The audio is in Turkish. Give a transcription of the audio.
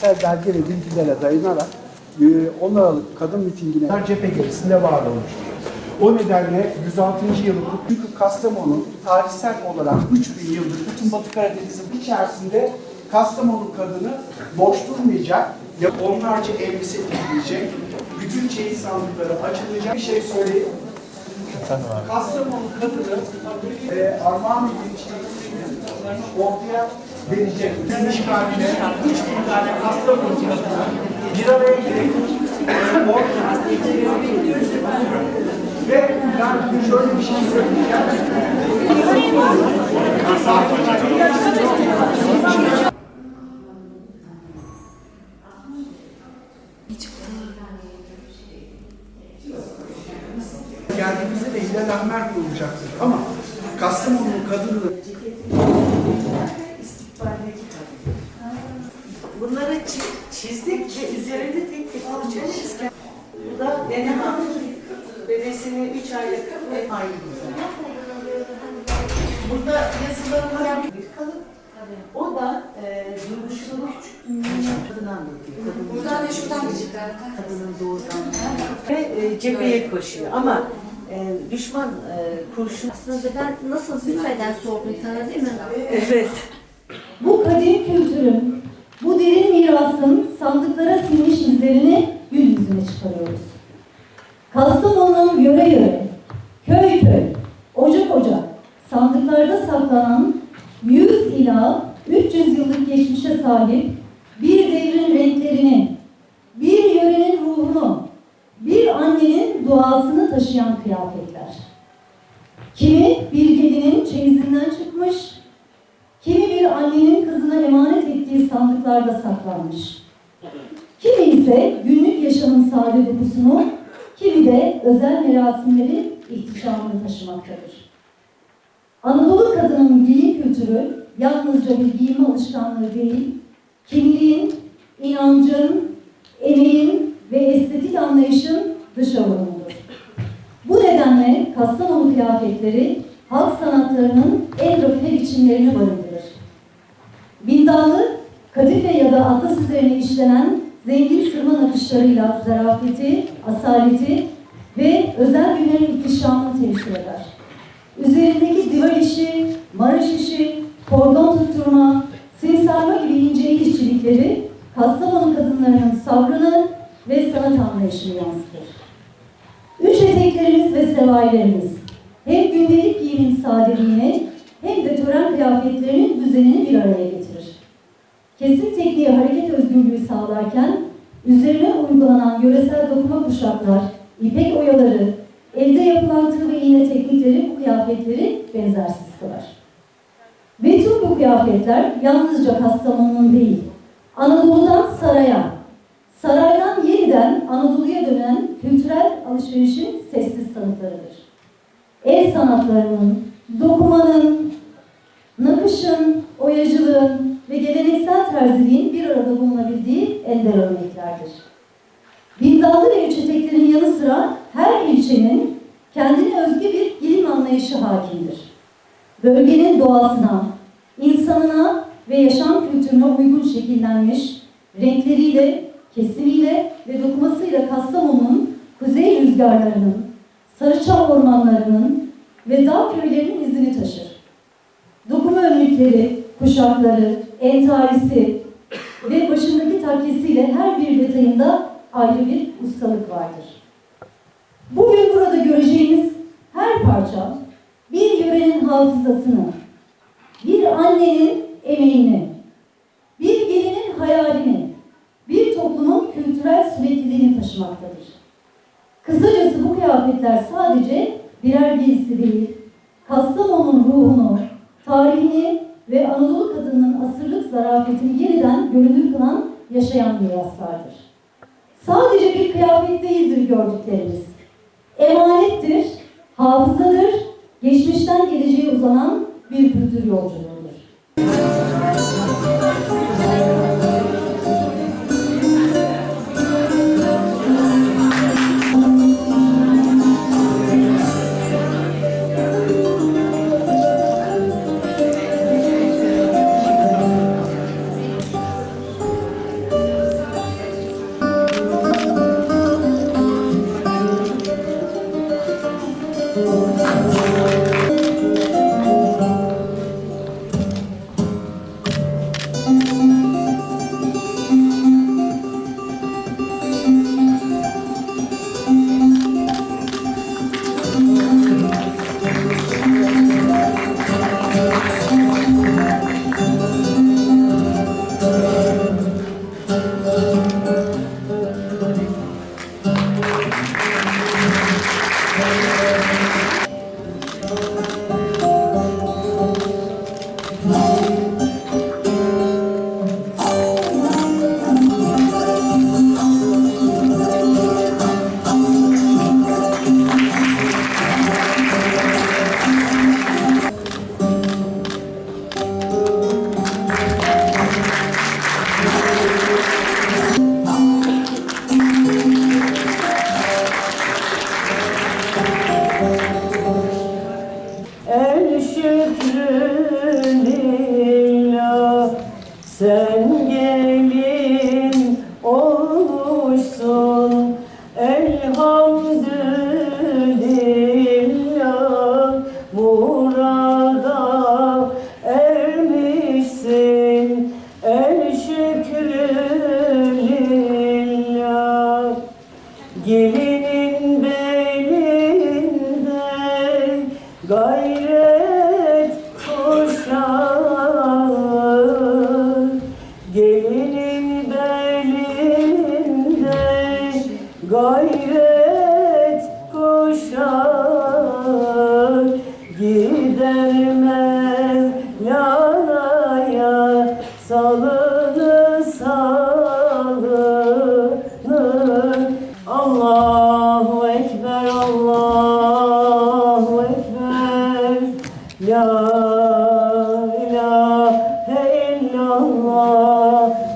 Sel belge ve bilgilere dayanarak e, 10 Aralık kadın mitingine cephe gerisinde var olmuştur. O nedenle 106. yılı çünkü Kastamonu tarihsel olarak 3000 yıldır bütün Batı Karadeniz'in içerisinde Kastamonu kadını boş durmayacak, onlarca elbise dikilecek, bütün çeyiz sandıkları açılacak. Bir şey söyleyeyim. Kastamonu kadını e, armağan edileceği ortaya verecek. Bizim işgaline 3000 tane Kastamonu kadını bir araya gelip ortaya ve ben şöyle bir şey söyleyeceğim. Geldiğimizde Ahmer kurulacaktır ama Kastamonu'nun kadını Bunları çi- çizdik ve üzerinde tek tek alacağız ki. Bu da deneme Bebesini 3 aylık ve aynı Burada yazılarımız bir kalıp. O da e, duruşunu küçük kadın anlatıyor. Kadın Buradan da şuradan gidecekler. kadının doğrudan ve e, cepheye koşuyor. Ama e, düşman e, kurşun Aslında ben nasıl bilmeden sordum sana değil mi? evet Bu kadim kültürün, bu derin mirasın sandıklara sinmiş izlerini gün yüzüne çıkarıyoruz. Kastamonu'nun yöre yöre, köy köy, ocak ocak sandıklarda saklanan 100 ila 300 yıllık geçmişe sahip bir devrin renklerini, bir yörenin ruhunu, bir annenin duasını taşıyan kıyafetler. Kimi bir gelinin çeyizinden çıkmış, Kimi bir annenin kızına emanet ettiği sandıklarda saklanmış. Kimi ise günlük yaşamın sade dokusunu, kimi de özel merasimlerin ihtişamını taşımaktadır. Anadolu kadının giyim kültürü yalnızca bir giyim alışkanlığı değil, kimliğin, inancın, emeğin ve estetik anlayışın dış avurumudur. Bu nedenle Kastamonu kıyafetleri halk sanatlarının en rafine biçimlerini barındırır. Bindallı, kadife ya da atlas üzerine işlenen zengin sırma nakışlarıyla zarafeti, asaleti ve özel günlerin ihtişamını temsil eder. Üzerindeki divar işi, maraş işi, kordon tutturma, simsarma gibi ince işçilikleri Kastamonu kadınlarının sabrını ve sanat anlayışını yansıtır. Üç eteklerimiz ve sevailerimiz hem gündelik giyimin sadeliğini hem de tören kıyafetlerinin düzenini bir araya getirir. Kesim tekniği hareket özgürlüğü sağlarken üzerine uygulanan yöresel dokuma kuşaklar, ipek oyaları, elde yapılan tığ ve iğne teknikleri bu kıyafetleri benzersiz kılar. Ve tüm bu kıyafetler yalnızca Kastamonu'nun değil, Anadolu'dan saraya, saraydan yeniden Anadolu'ya dönen kültürel alışverişin sessiz tanıklarıdır. El sanatlarının, dokumanın, nakışın, oyacılığın ve geleneksel terziliğin bir arada bulunabildiği ender örneklerdir. Bindallı ve üçeteklerin yanı sıra her ilçenin kendine özgü bir giyim anlayışı hakimdir. Bölgenin doğasına, insanına ve yaşam kültürüne uygun şekillenmiş, renkleriyle, kesimiyle ve dokumasıyla Kastamonu'nun kuzey rüzgarlarının, Sarıçam ormanlarının ve dağ köylerinin izini taşır. Dokuma önlükleri, kuşakları, entarisi ve başındaki takkesiyle her bir detayında ayrı bir ustalık vardır. Bugün burada göreceğiniz her parça bir yörenin hafızasını, bir annenin emeğini, bir gelinin hayalini, bir toplumun kültürel sürekliliğini taşımaktadır. Kısacası bu kıyafetler sadece birer giysi değil, Kastamonu'nun ruhunu, tarihini ve Anadolu kadınının asırlık zarafetini yeniden görünür kılan yaşayan miraslardır. Sadece bir kıyafet değildir gördüklerimiz. Emanettir, hafızadır, geçmişten geleceğe uzanan bir kültür yolculuğudur. gửi الله